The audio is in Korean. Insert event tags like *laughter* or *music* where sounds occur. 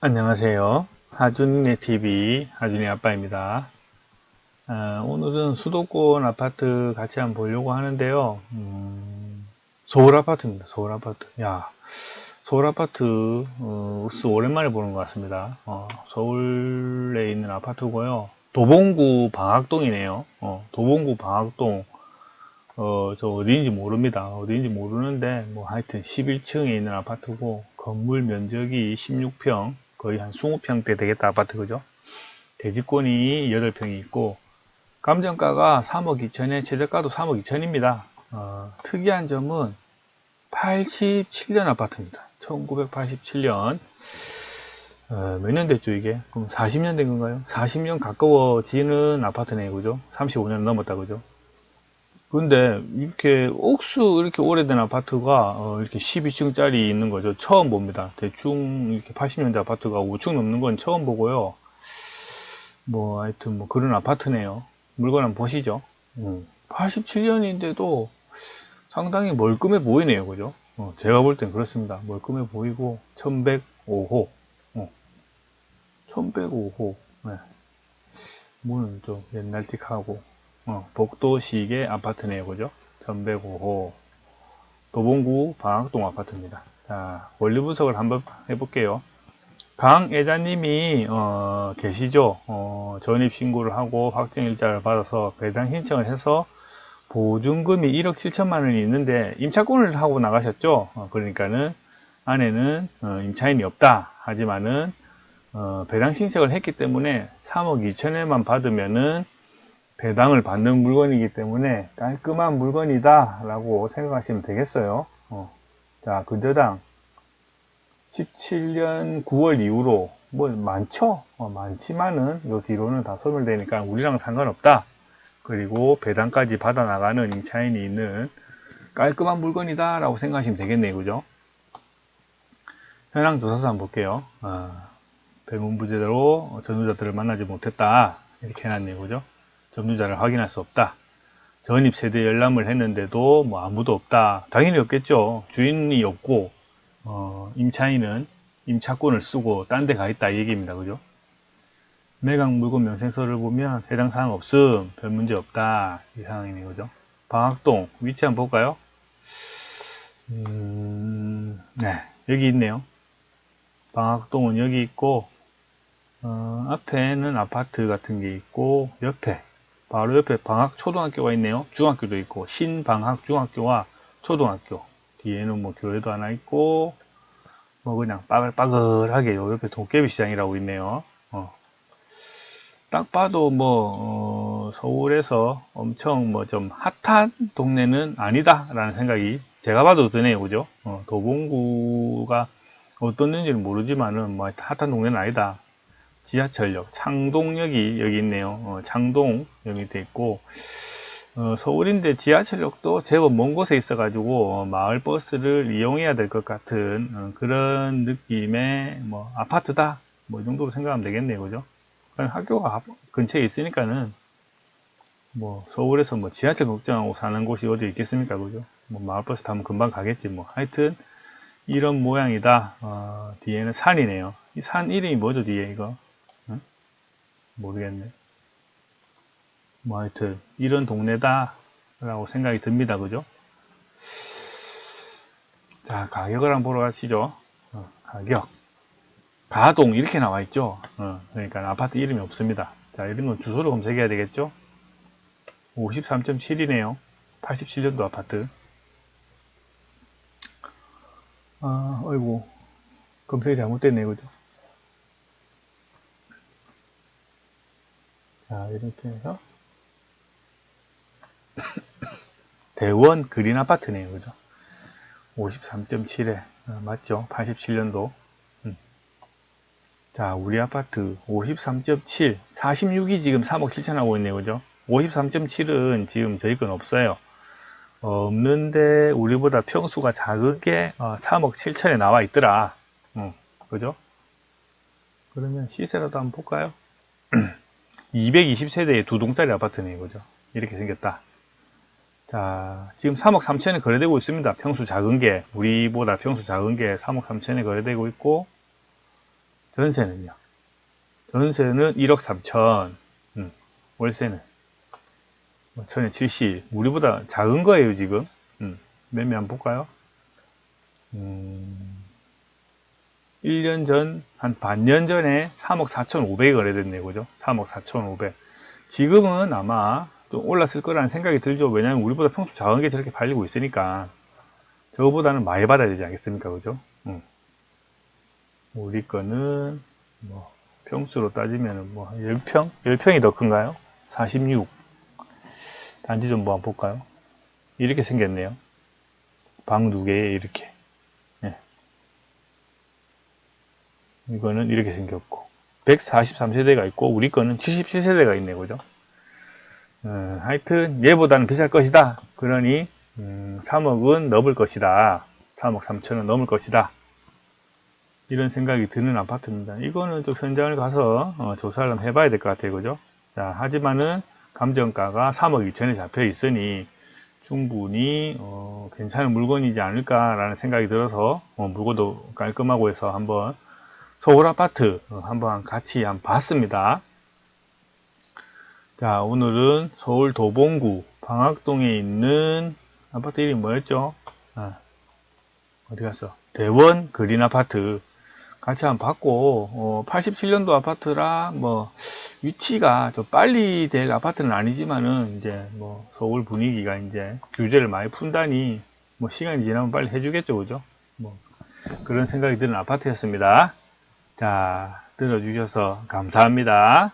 안녕하세요. 하준의 TV 하준의 아빠입니다. 아, 오늘은 수도권 아파트 같이 한번 보려고 하는데요. 음, 서울 아파트입니다. 서울 아파트. 야, 서울 아파트 어, 오랜만에 보는 것 같습니다. 어, 서울에 있는 아파트고요. 도봉구 방학동이네요. 어, 도봉구 방학동. 어, 저 어디인지 모릅니다. 어디인지 모르는데, 뭐 하여튼 11층에 있는 아파트고, 건물 면적이 16평, 거의 한 20평대 되겠다, 아파트, 그죠? 대지권이 8평이 있고, 감정가가 3억 2천에, 최저가도 3억 2천입니다. 어, 특이한 점은 87년 아파트입니다. 1987년. 어, 몇 년 됐죠, 이게? 그럼 40년 된 건가요? 40년 가까워지는 아파트네요, 그죠? 35년 넘었다, 그죠? 근데 이렇게 옥수 이렇게 오래된 아파트가 어, 이렇게 12층짜리 있는 거죠. 처음 봅니다. 대충 이렇게 80년대 아파트가 5층 넘는 건 처음 보고요. 뭐 하여튼 뭐 그런 아파트네요. 물건 한번 보시죠. 87년인데도 상당히 멀끔해 보이네요. 그죠? 어, 제가 볼 땐 그렇습니다. 멀끔해 보이고 1105호. 어, 1105호. 네. 문은 좀 옛날틱하고 어, 복도시계 아파트네요. 그죠? 1105호. 도봉구 방학동 아파트입니다. 자, 원리 분석을 한번 해볼게요. 강 애자님이 어, 계시죠. 어, 전입 신고를 하고 확정일자를 받아서 배당 신청을 해서 보증금이 1억 7천만 원이 있는데 임차권을 하고 나가셨죠. 어, 그러니까는 안에는 어, 임차인이 없다. 하지만은 어, 배당 신청을 했기 때문에 3억 2천에만 받으면은 배당을 받는 물건이기 때문에 깔끔한 물건이다 라고 생각하시면 되겠어요. 어. 자 근저당 17년 9월 이후로 뭐 많죠? 어, 많지만은 요 뒤로는 다 소멸되니까 우리랑 상관없다. 그리고 배당까지 받아 나가는 임차인이 있는 깔끔한 물건이다 라고 생각하시면 되겠네요. 그죠? 현황 조사서 한번 볼게요. 어, 배문부제대로 전후자들을 만나지 못했다. 이렇게 해놨네요. 그죠 점유자를 확인할 수 없다. 전입 세대 열람을 했는데도 뭐 아무도 없다. 당연히 없겠죠. 주인이 없고 어, 임차인은 임차권을 쓰고 딴 데 가 있다 이 얘기입니다. 그죠? 매각 물건 명세서를 보면 해당 사항 없음, 별 문제 없다 이 상황이네요. 그죠? 방학동 위치 한번 볼까요? 음, 네 여기 있네요. 방학동은 여기 있고 어, 앞에는 아파트 같은 게 있고 옆에 바로 옆에 방학 초등학교가 있네요. 중학교도 있고 신방학 중학교와 초등학교 뒤에는 뭐 교회도 하나 있고 뭐 그냥 빠글빠글하게 요 옆에 도깨비 시장이라고 있네요. 어. 딱 봐도 뭐 어, 서울에서 엄청 뭐 좀 핫한 동네는 아니다라는 생각이 제가 봐도 드네요, 그죠? 어, 도봉구가 어떤지는 모르지만은 뭐 핫한 동네는 아니다. 지하철역 창동역이 여기 있네요. 어, 창동 여기 돼 있고 어, 서울인데 지하철역도 제법 먼 곳에 있어 가지고 어, 마을 버스를 이용해야 될 것 같은 어, 그런 느낌의 뭐 아파트다 뭐 이 정도로 생각하면 되겠네요, 그죠? 학교가 근처에 있으니까는 뭐 서울에서 뭐 지하철 걱정하고 사는 곳이 어디 있겠습니까, 그죠? 뭐 마을버스 타면 금방 가겠지, 뭐 하여튼 이런 모양이다. 어, 뒤에는 산이네요. 이 산 이름이 뭐죠, 뒤에 이거? 모르겠네. 뭐 하여튼 이런 동네다 라고 생각이 듭니다. 그죠? 자 가격을 한번 보러 가시죠. 어, 가격 가동 이렇게 나와 있죠. 어, 그러니까 아파트 이름이 없습니다. 자 이런 건 주소를 검색해야 되겠죠. 53.7이네요. 87년도 아파트. 아, 어이구 검색이 잘못됐네 그죠? 자, 이렇게 해서 대원 그린 아파트네요. 그죠? 53.7에 어, 맞죠? 87년도 음. 자 우리 아파트 53.7 46이 지금 3억 7천 하고 있네요. 그죠? 53.7은 지금 저희 건 없어요. 어, 없는데 우리보다 평수가 작게 어, 3억 7천에 나와 있더라. 어, 그죠? 그러면 시세라도 한번 볼까요? *clears throat* 220세대의 두 동짜리 아파트네요. 그죠? 이렇게 생겼다. 자, 지금 3억 3천에 거래되고 있습니다. 평수 작은 게, 우리보다 평수 작은 게 3억 3천에 거래되고 있고, 전세는요. 전세는 1억 3천. 음, 월세는 뭐 1070. 우리보다 작은 거예요, 지금. 음, 매매 볼까요? 음, 1년 전, 한 반년 전에 3억 4,500이 거래됐네요. 그죠? 3억 4,500. 지금은 아마 좀 올랐을 거라는 생각이 들죠. 왜냐면 우리보다 평수 작은 게 저렇게 팔리고 있으니까. 저거보다는 많이 받아야 되지 않겠습니까? 그죠? 음. 우리 거는, 뭐, 평수로 따지면 뭐, 10평? 10평이 더 큰가요? 46. 단지 좀 한번 볼까요? 이렇게 생겼네요. 방 두 개에 이렇게. 이거는 이렇게 생겼고. 143세대가 있고, 우리 거는 77세대가 있네요. 그죠? 어, 하여튼, 얘보다는 비쌀 것이다. 그러니, 음, 3억은 넘을 것이다. 3억 3천은 넘을 것이다. 이런 생각이 드는 아파트입니다. 이거는 좀 현장을 가서 어, 조사를 한번 해봐야 될 것 같아요. 그죠? 자, 하지만은 감정가가 3억 2천에 잡혀 있으니 충분히 어, 괜찮은 물건이지 않을까라는 생각이 들어서 어, 물건도 깔끔하고 해서 한번 서울 아파트 어, 한번 같이 한번 봤습니다. 자, 오늘은 서울 도봉구 방학동에 있는 아파트 이름이 뭐였죠? 아, 어디 갔어? 대원 그린 아파트 같이 한번 봤고 어, 87년도 아파트라 뭐 위치가 좀 빨리 될 아파트는 아니지만은 이제 뭐 서울 분위기가 이제 규제를 많이 푼다니 뭐 시간이 지나면 빨리 해주겠죠 그죠 뭐 그런 생각이 드는 아파트였습니다 자 들어주셔서 감사합니다